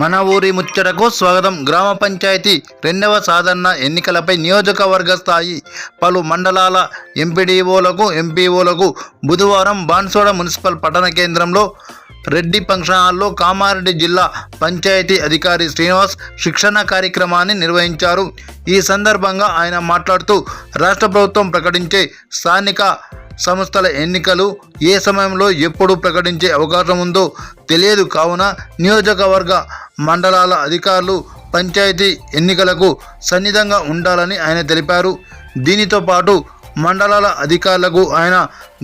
మన ఊరి ముచ్చటకు స్వాగతం. గ్రామ పంచాయతీ రెండవ సాధారణ ఎన్నికలపై నియోజకవర్గ స్థాయి పలు మండలాల ఎంపీడీఓలకు ఎంపీఓలకు బుధవారం బాన్సోడ మున్సిపల్ పట్టణ కేంద్రంలో రెడ్డి ఫంక్షన్ హాల్లో కామారెడ్డి జిల్లా పంచాయతీ అధికారి శ్రీనివాస్ శిక్షణ కార్యక్రమాన్ని నిర్వహించారు. ఈ సందర్భంగా ఆయన మాట్లాడుతూ రాష్ట్ర ప్రభుత్వం ప్రకటించే స్థానిక సంస్థల ఎన్నికలు ఏ సమయంలో ఎప్పుడు ప్రకటించే అవకాశం ఉందో తెలియదు. కావున నియోజకవర్గ మండలాల అధికారులు పంచాయతీ ఎన్నికలకు సన్నిధంగా ఉండాలని ఆయన తెలిపారు. దీనితో పాటు మండలాల అధికారులకు ఆయన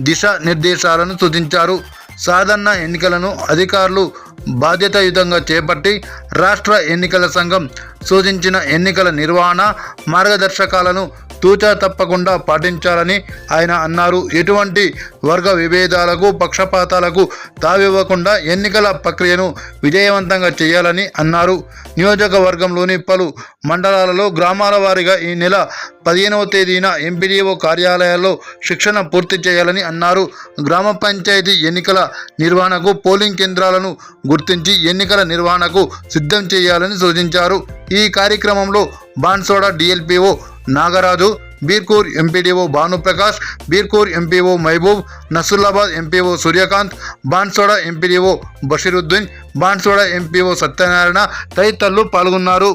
దిశా నిర్దేశాలను సూచించారు. సాధారణ ఎన్నికలను అధికారులు బాధ్యతాయుతంగా చేపట్టి రాష్ట్ర ఎన్నికల సంఘం సూచించిన ఎన్నికల నిర్వహణ మార్గదర్శకాలను తూచా తప్పకుండా పాటించాలని ఆయన అన్నారు. ఎటువంటి వర్గ విభేదాలకు పక్షపాతాలకు తావివ్వకుండా ఎన్నికల ప్రక్రియను విజయవంతంగా చేయాలని అన్నారు. నియోజకవర్గంలోని పలు మండలాలలో గ్రామాల వారీగా ఈ నెల పదిహేనవ తేదీన ఎంపీడీఓ కార్యాలయాల్లో శిక్షణ పూర్తి చేయాలని అన్నారు. గ్రామ పంచాయతీ ఎన్నికల నిర్వహణకు పోలింగ్ కేంద్రాలను గుర్తించి ఎన్నికల నిర్వహణకు సిద్ధం చేయాలని సూచించారు. ఈ కార్యక్రమంలో Bansoda DLPO Nagaraju Birkur MPDO Bhanuprakash Birkur MPO Mahboob Nasrullabad MPO Suryakant Bansoda MPDO Basheeruddin Bansoda MPO Satyanarayana తదితరులు పాల్గొన్నారు.